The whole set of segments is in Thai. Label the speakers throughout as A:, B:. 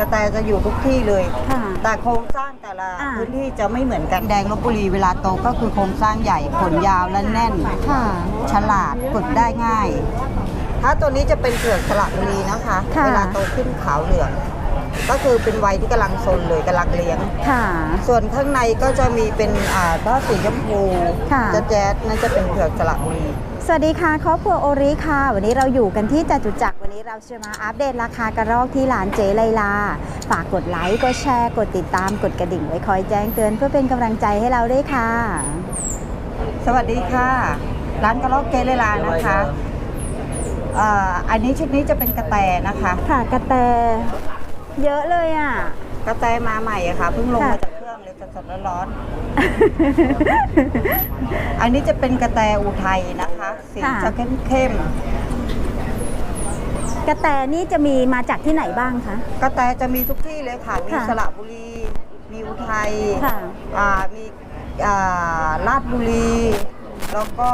A: กระแตจะอยู่ทุกที่เลย
B: ค่ะ
A: แต่โครงสร้างแต่ละ
B: อ่า
A: พื้นที่จะไม่เหมือนกันแดงลบบุรีเวลาโตก็คือโครงสร้างใหญ่ขนยาวและแน่น
B: ค่ะ
A: ฉลาดฝึกได้ง่าย ถ้าตัวนี้จะเป็นเผือกสระบุรีนะคะ
B: ค่ะ
A: เวลาโตขึ้นขาวเหลือง ก็คือเป็นวัยที่กำลังซนเลยกำลังเลี้ยง
B: ค่ะ
A: ส่วนข้างในก็จะมีเป็นอ่าถ้าสีชมพู
B: ค่ะ
A: จะแจ๊ดนั่นจะเป็นเผือกสระบุรี
B: สวัสดีค่ะครอบครัวโอริค่ะ วันนี้เราอยู่กันที่จตุจักรวันนี้เราจะมาอัปเดตราคากระรอกที่ร้านเจไลลา ฝากกดไลค์กดแชร์กดติดตามกดกระดิ่งไว้คอยแจ้งเตือนเพื่อเป็นกำลังใจให้เราด้วยค่ะ
A: สวัสดีค่ะ ร้านกระรอกเกเลลานะคะเอ่ออันนี้ชุดนี้จะเป็นกระแตนะคะ
B: ค่ะกระแต เยอะเลยอะ
A: กระแตมาใหม่อะค่ะเพิ่งลง
B: ค่ะ
A: มาจาก เครื่องเลยสดๆร้อนๆ อันนี้จะเป็นกระแตอุทัยนะคะ สี
B: ค่ะ
A: จะเข้ม
B: กระแตนี่จะมีมาจากที่ไหนบ้างคะ
A: ๆกระแตจะมีทุกที่เลยค่ะ มี
B: ค่ะ
A: สระบุรี มีอุทัย
B: ค่ะ
A: อ่ามีอ่าลาดบุรี แล้วก็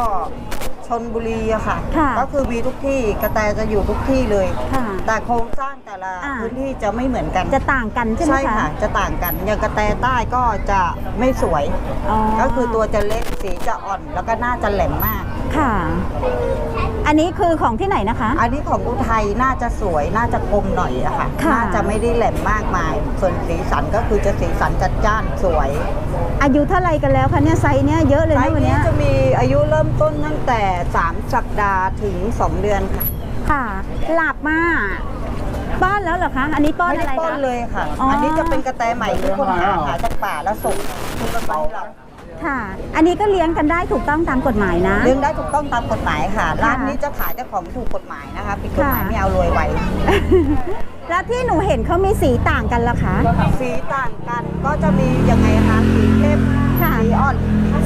A: ชนบุรีอะค่ะ
B: ค่ะ
A: ก็คือมีทุกที่กระแตจะอยู่ทุกที่เลย
B: ค่ะ
A: แต่โครงสร้างแต่ละ
B: อ่า
A: พื้นที่จะไม่เหมือนกัน
B: จะต่างกันใช่ไหม
A: ใช่
B: คะ
A: ค่ะจะต่างกันอย่างกระแตใต้ก็จะไม่สวยก็คือตัวจะเล็กสีจะอ่อนแล้วก็หน้าจะแหลมมาก
B: ค่ะ อันนี้คือของที่ไหนนะคะ
A: อันนี้ของอุทัยน่าจะสวยน่าจะกลมหน่อยอะค่ะ
B: ค่ะ
A: น่าจะไม่ได้แหลมมากมาย ส่วนสีสันก็คือจะสีสันจัดจ้านสวย
B: อายุเท่าไหรกันแล้วคะเนี่ยไซส์เนี่ยเยอะเลย
A: ไซ
B: นะ
A: ส์
B: วัน
A: นี้
B: เนี้ย
A: จะมีอายุเริ่มต้นตั้งแต่ 3 สัปดาห์ถึง 2 เดือนค่ะ
B: ค่ะ หลับมาป้อนแล้วเหรอคะ อันนี้ป้อน
A: ไม่
B: อะไร
A: ได้ป้อ
B: คะ
A: นเลยค่ะ
B: อ๋ออั
A: อันนี้จะเป็นกระแตใหม่ที่คนหาหาจากป่าแล้วส่งคุณกระเป๋าเรา
B: ค่ะ อันนี้ก็เลี้ยงกันได้ถูกต้องตามกฎหมายนะ
A: เลี้ยงได้ถูกต้องตามกฎหมายค่ะ
B: ค่ะ
A: ร้านนี้จะขายแต่ของถูกกฎหมายนะคะผิดกฎหมาย
B: ค่ะ
A: ไม่เอารวยไว
B: แล้วที่หนูเห็นเขามีสีต่างกันล่ะคะ
A: สีต่างกันก็จะมียังไงคะสีเข้ม
B: ค่ะ
A: สีอ่อน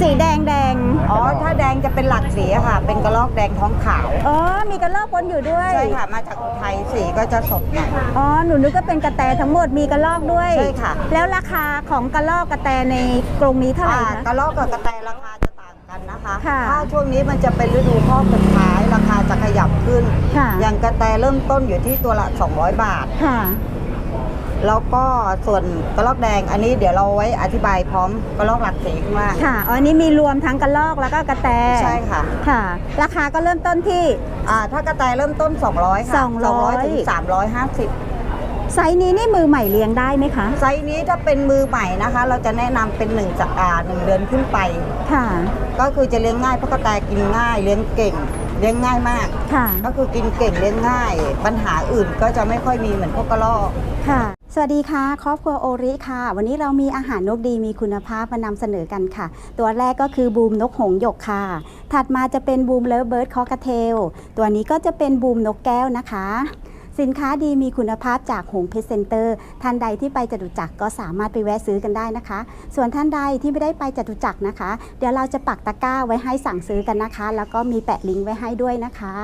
B: สีแดงแดง
A: อ๋อ ถ้าแดงจะเป็นหลักสีอะค่ะ เป็นกระรอกแดงท้องขาว
B: อ๋อ มีกระรอกปนอยู่ด้วย
A: ใช่ค่ะ มาจากอุทัยสีก็จะสดหน่อย
B: อ๋อ หนูนึกว่าเป็นกระแตทั้งหมดมีกระรอกด้วย
A: ใช่ค่ะ
B: แล้วราคาของกระรอกกระแตในกรงนี้เท่าไหร่
A: อ่า
B: คะ
A: กระรอกกับกระแตราคาจะต่างกันนะคะ
B: ค่ะ
A: ถ้าช่วงนี้มันจะเป็นฤดูข้อสุดท้ายราคา จะขยับขึ้น
B: ค่ะ
A: อย่างกระแตเริ่มต้นอยู่ที่ตัวละ 200 บาท
B: ค่ะ
A: แล้วก็ส่วนกระรอกแดงอันนี้เดี๋ยวเราไว้อธิบายพร้อมกระรอกหลักสีข้างล่าง
B: ค่ะอ๋ออันนี้มีรวมทั้งกระรอกแล้วก็กระแต
A: ใช่ค่ะ
B: ค่ะ ราคาก็เริ่มต้นที่
A: อ่า ถ้ากระต่ายเริ่มต้น 200 ค่ะ
B: 200
A: 200ถึง350
B: ไซส์นี้นี่มือใหม่เลี้ยงได้ไหมคะ
A: ไซส์นี้ถ้าเป็นมือใหม่นะคะ เราจะแนะนำเป็น1จากอ่าหนึ่งเดือนขึ้นไป
B: ค่ะ
A: ก็คือจะเลี้ยงง่ายเพราะกระต่ายกินง่ายเลี้ยงเก่ง เลี้ยงง่ายมาก
B: ค่ะ
A: ก็คือกินเก่งเลี้ยงง่าย ปัญหาอื่นก็จะไม่ค่อยมีเหมือนพวกกระรอก
B: ค่ะ สวัสดีค่ะ ครอบครัวโอริค่ะ วันนี้เรามีอาหารนกดีมีคุณภาพมานำเสนอกันค่ะ ตัวแรกก็คือบูมนกหงส์หยกค่ะ ถัดมาจะเป็นบูมเลิฟเบิร์ดคอกระเทล ตัวนี้ก็จะเป็นบูมนกแก้วนะคะ สินค้าดีมีคุณภาพจากหงเพชรเซ็นเตอร์ท่านใดที่ไปจตุจักรก็สามารถไปแวะซื้อกันได้นะคะ ส่วนท่านใดที่ไม่ได้ไปจตุจักรนะคะ เดี๋ยวเราจะปักตะกร้าไว้ให้สั่งซื้อกันนะคะ แล้วก็มีแปะลิงก์ไว้ให้ด้วยนะคะ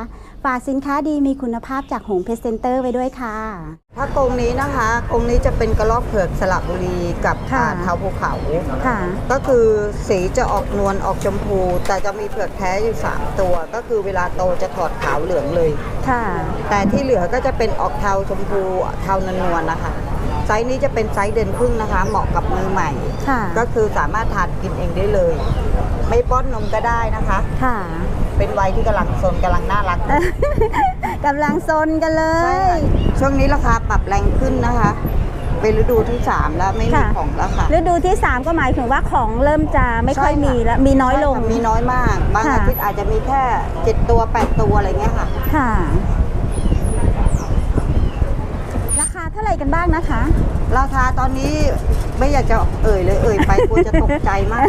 B: ฝากสินค้าดีมีคุณภาพจากหงเพชรเซ็นเตอร์ไว้ด้วยค่ะ
A: ถ้ากรงนี้นะคะกรงนี้จะเป็นกระรอกเผือกสระบุรีกับ
B: ค่ะ
A: อ่าเทาภูเขา
B: ค่ะ
A: ก็คือสีจะออกนวลออกชมพู แต่จะมีเผือกแท้อยู่ 3 ตัว ก็คือเวลาโตจะถอดขาวเหลืองเลย
B: ค่ะ
A: แต่ที่เหลือก็จะเป็นออกเทาชมพูเทานวลๆนะคะไซส์นี้จะเป็นไซส์เดือนครึ่งนะคะ เหมาะกับมือใหม่
B: ค่ะ
A: ก็คือสามารถทานกินเองได้เลย ไม่ป้อนนมก็ได้นะคะ
B: ค่ะ
A: เป็นวัยที่กำลังโซนกำลังน่ารัก
B: กำลังซนกันเล
A: ใช่
B: ย
A: ค่ะช่วงนี้ราคาปรับแรงขึ้นนะคะ เป็นฤดูที่ 3 แล้วไม่มี
B: ค่ะ
A: ของแล้วค่ะ
B: ฤดูที่ 3 ก็หมายถึงว่าของเริ่มจะไม่ค่อย
A: ใช่ค่ะ
B: มีแล้ว มีน้อยลง
A: ใช่ค่ะมีน้อยมาก บาง
B: ค่ะ
A: อาทิตย์อาจจะมีแค่ 7 ตัว 8 ตัวอะไรเงี้ยค่ะ
B: ค่ะ ราคาเท่าไหร่กันบ้างนะคะ
A: ราคาตอนนี้ไม่อยากจะเอ่ยเลยเอ่ยไปกลัวจะตกใจมาก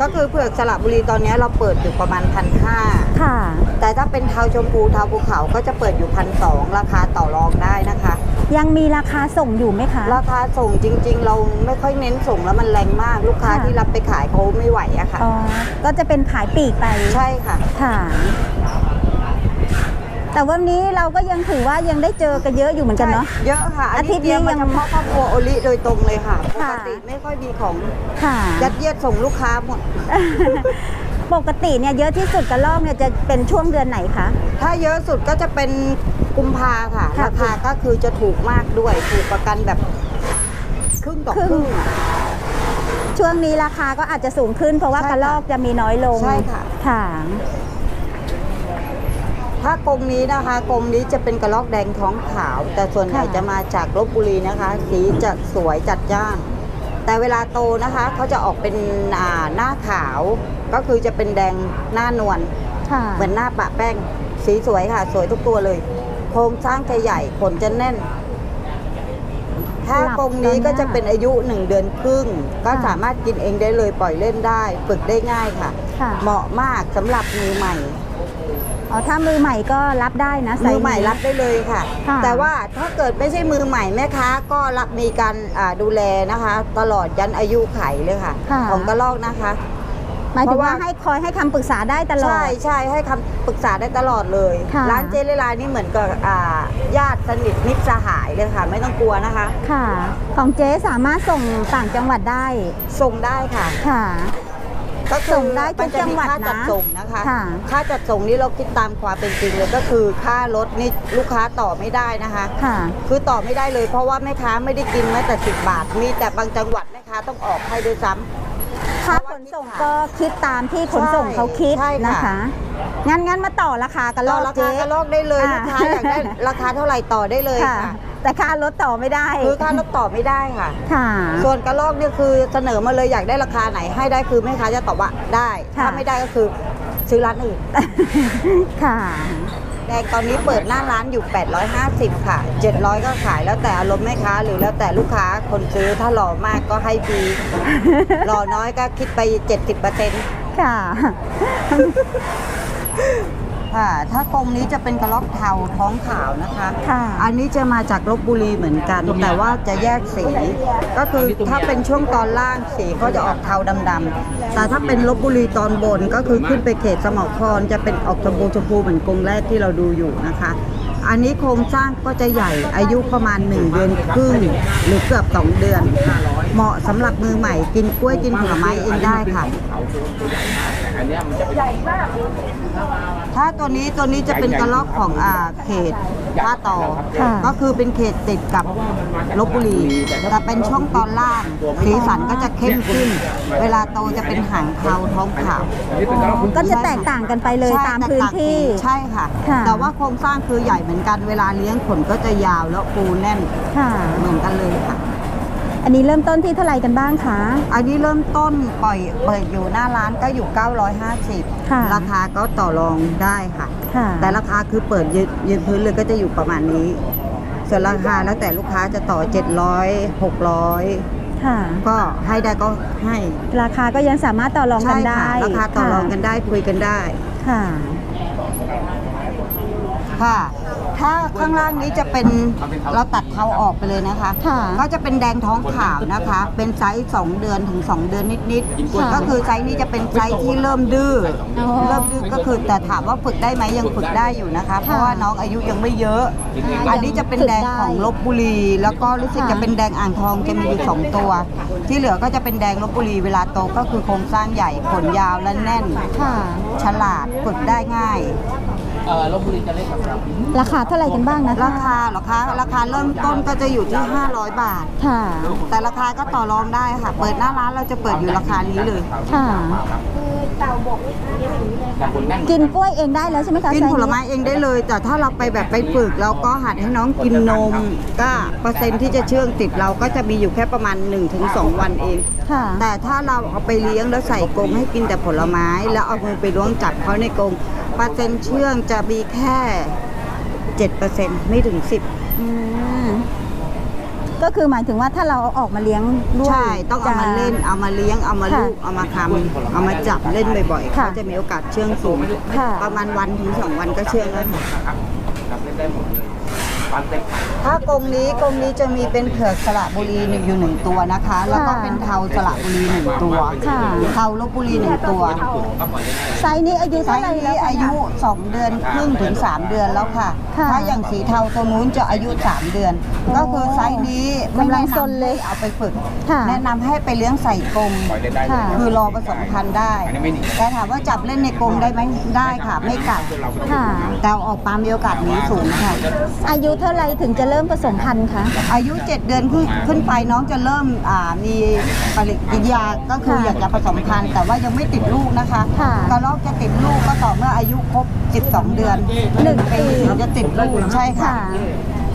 A: ก็คือเผือกสระบุรีตอนนี้เราเปิดอยู่ประมาณพันห้า
B: ค่ะ
A: แต่ถ้าเป็นเทาชมพูเทาภูเขาก็จะเปิดอยู่พันสองราคาต่อรองได้นะคะ
B: ยังมีราคาส่งอยู่ไหมคะ
A: ราคาส่งจริง ๆ เราไม่ค่อยเน้นส่งแล้วมันแรงมากลูกค้า
B: ค่ะ
A: ที่รับไปขายเขาไม่ไหวอะค่ะ
B: อ๋อ ก็จะเป็นขายปลีกไป
A: ใช่ค่ะ
B: ค่ะ แต่วันนี้เราก็ยังถือว่ายังได้เจอกันเยอะอยู่เหมือนกันเนาะ
A: ใช่เยอะค่ะ อัน
B: อาทิ
A: นี้
B: ตย์
A: เตรียม
B: นี้
A: มา
B: ยัง
A: เฉพาะครอบครัวโอลิโดยตรงเลยค่ะ ป
B: ค่ะ
A: กติไม่ค่อยมีของ
B: ค่ะ
A: ยัดเยียดส่งลูกค้าหมด
B: ปกติเนี่ยเยอะที่สุดกระลอกเนี่ยจะเป็นช่วงเดือนไหนคะ
A: ถ้าเยอะสุดก็จะเป็นกุมภาค่ะ
B: ค่ะ
A: ราคาก็คือจะถูกมากด้วย ถูกประกันแบบครึ่งต่อ
B: ครึ่
A: ครึ่
B: ง
A: ง
B: ช่วงนี้ราคาก็อาจจะสูงขึ้น เพราะว่า
A: ใช่
B: กระ
A: ค่ะ
B: ลอกจะมีน้อยลง
A: ใช่ค่ะ
B: ค่ะ
A: ถ้ากรงนี้นะคะกรงนี้จะเป็นกระรอกแดงท้องขาว แต่ส่วนใหญ่
B: ค่ะ
A: จะมาจากลบบุรีนะคะ สีจะสวยจัดจ้าน แต่เวลาโตนะคะเขาจะออกเป็นอ่าหน้าขาว ก็คือจะเป็นแดงหน้านวล
B: ค่ะ
A: เหมือนหน้าปะแป้ง สีสวยค่ะ สวยทุกตัวเลย โครงสร้างจะใหญ่ขนจะแน่น ถ้ากรงนี้ก็จะเป็นอายุหนึ่งเดือนครึ่ง ก็สามารถกินเองได้เลยปล่อยเล่นได้ ฝึกได้ง่ายค่ะ
B: ค่ะ
A: เหมาะมากสำหรับมือใหม่
B: อ๋อถ้ามือใหม่ก็รับได้นะไซ
A: มือ
B: ส์
A: ใหม่
B: นี้
A: รับได้เลยค่ะ
B: ค่ะ
A: แต่ว่าถ้าเกิดไม่ใช่มือใหม่แม่ค้าก็รับมีการอ่าดูแลนะคะ ตลอดยันอายุไขเลยค่ะ
B: ค่ะ
A: ของกระลอกนะคะ
B: หมายถึง
A: เพราะ
B: ว่า
A: ว่า
B: ให้คอยให้คำปรึกษาได้ตลอด
A: ใช่ใช่ให้คำปรึกษาได้ตลอดเลย
B: ค่ะ
A: ร้านเจเลลายนี่เหมือนกับอ่าญาติสนิทมิตรสหายเลยค่ะ ไม่ต้องกลัวนะคะ
B: ค่ะ ของเจ๊สามารถส่งต่างจังหวัดได้
A: ส่งได้ค่ะ
B: ค่ะ
A: ก็คือ
B: ส่งได้ทุกจังหวัด
A: มันจมีค่าจัด
B: นะ
A: ส่งนะคะ
B: ค่ะ
A: ค่าจัดส่งนี่เราคิดตามความเป็นจริงเลยก็คือค่ารถนี่ลูกค้าต่อไม่ได้นะคะ
B: ค่ะ
A: คือต่อไม่ได้เลยเพราะว่าแม่ค้าไม่ได้กินแม้แต่สิบบาท มีแต่บางจังหวัดแม่ค้าต้องออกให้ด้วยซ้ำ
B: ค่าขนส่งก็คิดตามที่ขนส่งเขาคิด
A: ใช่ค่ะ
B: นะคะ งั้นงั้นมาต่อราคากันล
A: ต่อ
B: อก
A: รา
B: เจ๊
A: คากระลอกได้เลย
B: อ่า
A: ลูกค้าอยากได้ราคาเท่าไหร่ต่อได้เลย
B: ค่ะ
A: ค่ะ
B: แต่ค่ารถต่อไม่ได้
A: คือค่ารถต่อไม่ได้ค่ะ
B: ค่ะ
A: ส่วนกระลอกเนี่ยคือเสนอมาเลยอยากได้ราคาไหนให้ได้คือแม่ค้าจะตอบว่าได้
B: ค่ะ
A: ถ้าไม่ได้ก็คือซื้อร้านอื่น
B: ค่ะ
A: แดงตอนนี้เปิดหน้าร้านอยู่ 850 ค่ะ 700 ก็ขายแล้วแต่อารมณ์แม่ค้าหรือแล้วแต่ลูกค้าคนซื้อถ้าหล่อมากก็ให้ฟรีหล่อน้อยก็คิดไป 70%
B: ค่ะ
A: ค่ะ ถ้ากรงนี้จะเป็นกระลอกเทาท้องขาวนะคะ
B: ค่ะ
A: อันนี้จะมาจากลบบุรีเหมือนกัน แต่ว่าจะแยกสี ก็คือถ้าเป็นช่วงตอนล่างสีก็จะออกเทาดำๆแต่ถ้าเป็นลบบุรีตอนบนก็คือขึ้นไปเขตสมอครจะเป็นออกชมพูชมพูเหมือนกรงแรกที่เราดูอยู่นะคะ อันนี้โครงสร้างก็จะใหญ่อายุประมาณ 1 เดือนครึ่งหรือเกือบ 2 เดือน เหมาะสำหรับมือใหม่กินกล้วยกินผลไม้เองได้ค่ะ
C: อันเนี้ยมันจะเป็น
A: ถ้าตัวนี้ตัวนี้จะเป็นกระลอกของอ่าเขตท่าต่อ
B: ค่ะ
A: ก็คือเป็นเขตติดกับลบบุรีแต่เป็นช่วงตอนล่างสีสันก็จะเข้มขึ้น เวลาโตจะเป็นหางเทาท้องขาว
C: อันนี้เป็นกระรอกคุณ
B: ก็จะแตกต่างกันไปเลย
A: ใช่
B: ตามพื้นที่
A: ใช่ค่ะ
B: ค่ะ
A: แต่ว่าโครงสร้างคือใหญ่เหมือนกันเวลาเลี้ยงขนก็จะยาวแล้วปูแน่น
B: ค่ะ
A: เหมือนกันเลยค่ะ
B: อันนี้เริ่มต้นที่เท่าไหร่กันบ้างคะ
A: อันนี้เริ่มต้นปล่อยเปิดอยู่หน้าร้านก็อยู่
B: ค่ะ
A: 950ราคาก็ต่อรองได้ค่ะ
B: ค่ะ
A: แต่ราคาคือเปิดยืนยืนพื้นเลยก็จะอยู่ประมาณนี้ ส่วนราคาแล้วแต่ลูกค้าจะต่อ 700 600
B: ค่ะ
A: ก็ให้ได้ก็ให้
B: ราคาก็ยังสามารถต่อรองกั
A: ใช่
B: นได้
A: ค่ะราคาต่อรองกันได้คุยกันได้
B: ค่ะ
A: ค่ะ ถ้าข้างล่างนี้จะเป็นเราตัดเทาออกไปเลยนะคะ
B: ค่ะ
A: ก็จะเป็นแดงท้องขาวนะคะ เป็นไซส์2เดือนถึง 2 เดือนนิด
B: ค่ะ
A: ๆ ก็คือไซส์นี้จะเป็นไซส์ที่เริ่มดื้อ
B: อ๋อ
A: เริ่มดื้อก็คือแต่ถามว่าฝึกได้ไหมยังฝึกได้อยู่นะคะ เพราะว่าน้องอายุยังไม่เยอะอันนี้จะเป็นแดงของลบบุรี แล้วก็รู้สึก
B: ค่ะ
A: จะเป็นแดงอ่างทองจะมีอยู่สองตัว ที่เหลือก็จะเป็นแดงลบบุรีเวลาโตก็คือโครงสร้างใหญ่ขนยาวและแน่น
B: ค่ะ
A: ฉลาดฝึกได้ง่าย
C: เอ่อลบบุรีจะเล่นกับเรา
B: ราคาเท่าไหร่กันบ้างนะคะ
A: ราคาเหรอคะ ราคาเริ่มต้นก็จะอยู่ที่ 500 บาท
B: ค่ะ
A: แต่ราคาก็ต่อรองได้ค่ะ เปิดหน้าร้านเราจะเปิดอยู่ราคานี้เลย
B: ค่ะ
C: แต่คนแน่น
B: กินกล้วยเองได้แล้วใช่ไหมคะ
A: กิน
B: ไซส์
A: ผลไม้เองได้เลย แต่ถ้าเราไปแบบไปฝึกเราก็หัดให้น้องกินนม ก็เปอร์เซ็นต์ที่จะเชื่องติดเราก็จะมีอยู่แค่ประมาณ 1-2 วันเอง
B: ค่ะ
A: แต่ถ้าเราเอาไปเลี้ยงแล้วใส่กรงให้กินแต่ผลไม้ แล้วเอามือไปล้วงจับเขาในกรงเปอร์เซ็นต์เชื่องจะมีแค่7%ไม่ถึง10
B: อืมก็คือหมายถึงว่าถ้าเราเอาออกมาเลี้ยงด้วย
A: ใช่ ต้องเอามาเล่น เอามาเลี้ยง เอามา
B: ค่ะ
A: ลูก เอามาทำเอามาจับเล่นบ่อยๆ
B: ค่ะ
A: เขาจะมีโอกาสเชื่องสูง
B: ค่ะ
A: ประมาณวันถึงสองวันก็เชื่องแล้วค่ะ
C: ครับครับเล่นได้หมดเลยปันเต็ม
A: ถ้ากรงนี้กรงนี้จะมีเป็นเผือกสระบุรีหนึ่งอยู่หนึ่งตัวนะคะ แล้วก็เป็นเทาสระบุรีหนึ่งตัว
B: ค่ะ
A: เทาลบบุรีหนึ่งตัว
C: ก็ปล่อยได้
B: ไซส์นี้อายุ
A: ไซ
B: เท่าไหร่
A: ส์
B: แล้ว
A: นี้
B: คะ
A: อายุ 2 เดือนครึ่งถึง 3 เดือนแล้วค่ะ
B: ค่ะ
A: ถ้าอย่างสีเทาตัวนู้นจะอายุ 3 เดือน
B: โอ้
A: ก็คือไซส์นี้ไม่
B: กำลั
A: แนะ
B: งซน
A: นำ
B: เล
A: ให้
B: ย
A: เอาไปฝึก
B: ค่ะ
A: แนะนำให้ไปเลี้ยงใส่กรง
C: ปล่อยได้ได้
B: ค่ะ
A: คือรอผสมพันธุ์ได้
C: อันนี้ไม่หนี
A: แต่ถามว่าจับเล่นในกรงได้ไหมได้ค่ะ ไม่กัด
B: ค่ะ
A: แต่เอาออกมามีโอกาสหนีสูงค่ะ
B: อายุเท่าไรถึงจะเริ่มผสมพันธุ์คะ
A: อายุ 7 เดือนขึ้นขึ้นไปน้องจะเริ่มอ่ามีปฏิกิริยาก็คือ
B: ค่ะ
A: อยากจะผสมพันธุ์แต่ว่ายังไม่ติดลูกนะคะ
B: ค่ะ
A: กระรอกจะติดลูกก็ต่อเมื่ออายุครบ 12 เดือน
B: หนึ่งปี
A: ถึงจะติดลูกใช่ค่ะ
B: ค่ะ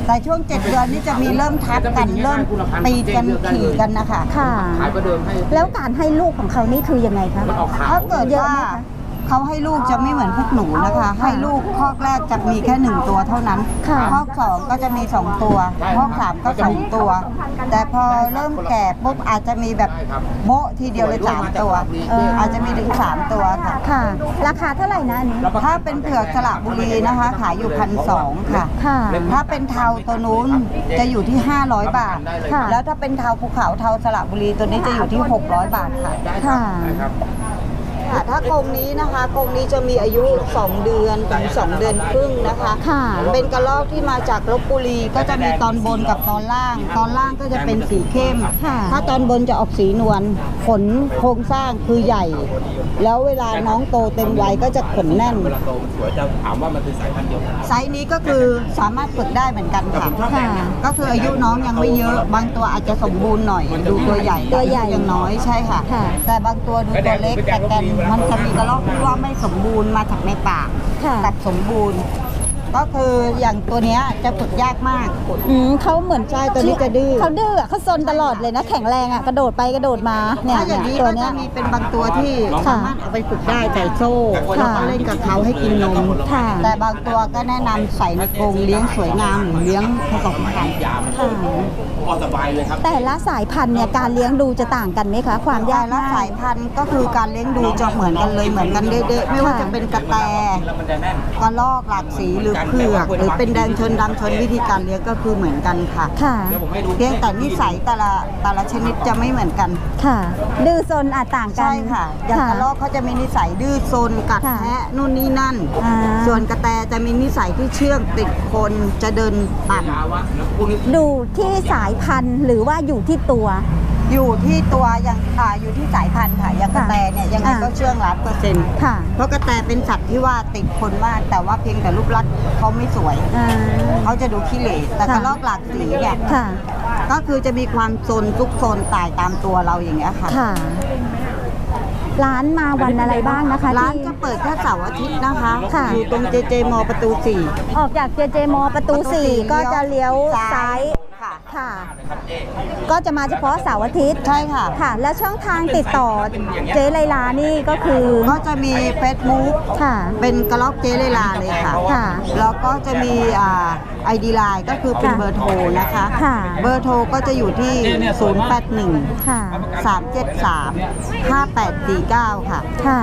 A: แต่ช่วง 7 เดือนนี่จะมีเริ่มทับกันเริ่มตีกันขี่กันนะคะ
B: ค่ะ
C: ขายประเดิมให้
B: แล้วการให้ลูกของเขานี่คือยังไงคะ
C: มันออกขาว
A: ถ้าเกิด
B: เยอะ
A: ว่า
B: ไหมคะ
A: เขาให้ลูกจะไม่เหมือนพวกหนูนะคะ ให้ลูกคอกแรกจะมีแค่หนึ่งตัวเท่านั้น
B: ค่ะ
A: คอกสองก็จะมีสองตัวคอกสามก็สองตัว แต่พอเริ่มแก่ปุ๊บอาจจะมีแบบโบ๊ะทีเดียวเลยสามตัว
B: เอออ
A: อาจจะมีถึงสามตัวค่ะ
B: ค่ะ ราคาเท่าไหร่นะอันนี้
A: ถ้าเป็นเผือกสระบุรีนะคะ ขายอยู่พันสองค่ะ
B: ค่ะ
A: ถ้าเป็นเทาตัวนู้นจะอยู่ที่ 500 บาท
B: ค่ะ
A: แล้วถ้าเป็นเทาภูเขาเทาสระบุรีตัวนี้จะอยู่ที่ 600 บาทค่ะ
B: ค่ะ
C: นะครับ
A: ค่ะ ถ้ากรงนี้นะคะกรงนี้จะมีอายุ 2 เดือนถึง2เดือนครึ่งนะคะ
B: ค่ะ
A: เป็นกระรอกที่มาจากลบบุรีก็จะมีตอนบนกับตอนล่าง ตอนล่างก็จะเป็นสีเข้ม
B: ค่ะ
A: ถ้าตอนบนจะออกสีนวลขนโครงสร้างคือใหญ่ แล้วเวลาน้องโตเต็มวัยก็จะขนแน่น
C: เวลาโตมันสวยจะถามว่ามันเป็นสายพันธุ์เดียวกัน
A: ไซส์นี้ก็คือสามารถฝึกได้เหมือนกันค่ะ
B: ค่ะ
A: ก็คืออายุน้องยังไม่เยอะบางตัวอาจจะสมบูรณ์หน่อย ดูตัวใหญ่
B: ตัวใหญ่
A: ยังน้อยใช่ค่ะ
B: ค่ะ
A: แต่บางตัวดูตัวเล็กแต่แกนมันจะมีกระรอกที่ว่าไม่สมบูรณ์มาจากในป่า
B: ค่ะ
A: ตัดสมบูรณ์ ก็คืออย่างตัวเนี้ยจะฝึกยากมาก
B: อืมเขาเหมือน
A: ใช่ตัวนี้จะดื้อ
B: เขาดื้ออะเขาซนตลอดเลยนะ แข็งแรงอะกระโดดไปกระโดดมาเนี่ย
A: ถ้าอย่างนี้
B: ตัว
A: ก็
B: เนี้
A: จะ
B: ย
A: มีเป็นบางตัวที่
B: ค่ะ
A: สามารถเอาไปฝึกได้แต่โซ่
B: ค่ะ
A: แล้วก็เล่นกับเขาให้กินนม
B: ค่ะ
A: แต่บางตัวก็แนะนำใส่ในกรงเลี้ยงสวยงามหรือเลี้ยงผสมพันธุ์
C: ยามัน
B: ค่ะ
C: พอสบายเลยครับ
B: แต่ละสายพันธุ์เนี่ยการเลี้ยงดูจะต่างกันไหมคะ ความยาก
A: แต่ละ
B: ง่า
A: สายยพันธุ์ก็คือการเลี้ยงดูจะเหมือนกันเลยเหมือนกันเด๊ะๆไม่ว่าจะเป็นกระแต
C: แล้วมันจะแน่น
A: กระลอกหลากสีหรือเผือกหรือเป็นแดงชนดำชนวิธีการเลี้ยงก็คือเหมือนกันค่ะ
B: ค่ะ
C: เดี๋ยวผมให้ดู
A: เพียงแต่นิสัยแต่ละแต่ละชนิดจะไม่เหมือนกัน
B: ค่ะ ดื้อซนอาจต่างกัน
A: ใช่ค่ะ อย่างกระลอกเขาจะมีนิสัยดื้อซนกัด
B: ค่ะ
A: แทะนู่นนี่นั่น
B: อ่า
A: ส่วนกระแตจะมีนิสัยที่เชื่องติดคนจะเดินปั่น
C: ยาวะแล้วพวกนี้
B: ดูที่สายพันธุ์หรือว่าอยู่ที่ตัว
A: อยู่ที่ตัวอย่างอ่าอยู่ที่สายพันธุ์ค่ะอย่างกระแตเนี่ยยังไง
B: อ่า
A: ก็เชื่องร้อยเปอร์เซ็นต์
B: ค่ะ
A: เพราะกระแตเป็นสัตว์ที่ว่าติดคนมาก แต่ว่าเพียงแต่รูปลักษณ์เขาไม่สวย
B: อ่า
A: เขาจะดูขี้เหร่แต่
B: ค่ะ
A: กระรอกหลากสีเนี่ย
B: ค่ะ
A: ก็คือจะมีความโซนทุกโซนตายตามตัวเราอย่างเงี้ยค่ะ
B: ค่ะ ร้านมาวันอะไรบ้างนะคะ
A: ร้าน
B: ที่
A: จะเปิดแค่เสาร์อาทิตย์นะคะ
B: ค่ะ
A: อยู่ตรงเจเจมอประตูสี่
B: ออกจากเจเจมอประตู4ก็จะเลี้ยวซ้าย
A: ค่ะ
B: ค่ะ ก็จะมาเฉพาะเสาร์อาทิตย์
A: ใช่ค่ะ
B: ค่ะ แล้วช่องทางติดต่อเจ๊ไลลานี่ก็คือ
A: ก็จะมีเฟซบุ๊ก
B: ค่ะ
A: เป็นกระลอกเจเลลาเลยค่ะ
B: ค่ะ
A: แล้วก็จะมีอ่าไอดีไลน์ก็คือเป็น
B: ค่ะ
A: เบอร์โทรนะคะ
B: ค่ะ
A: เบอร์โทรก็จะอยู่ที่ 081
B: ค่ะ
A: 373 5849 ค่ะ
B: ค่ะ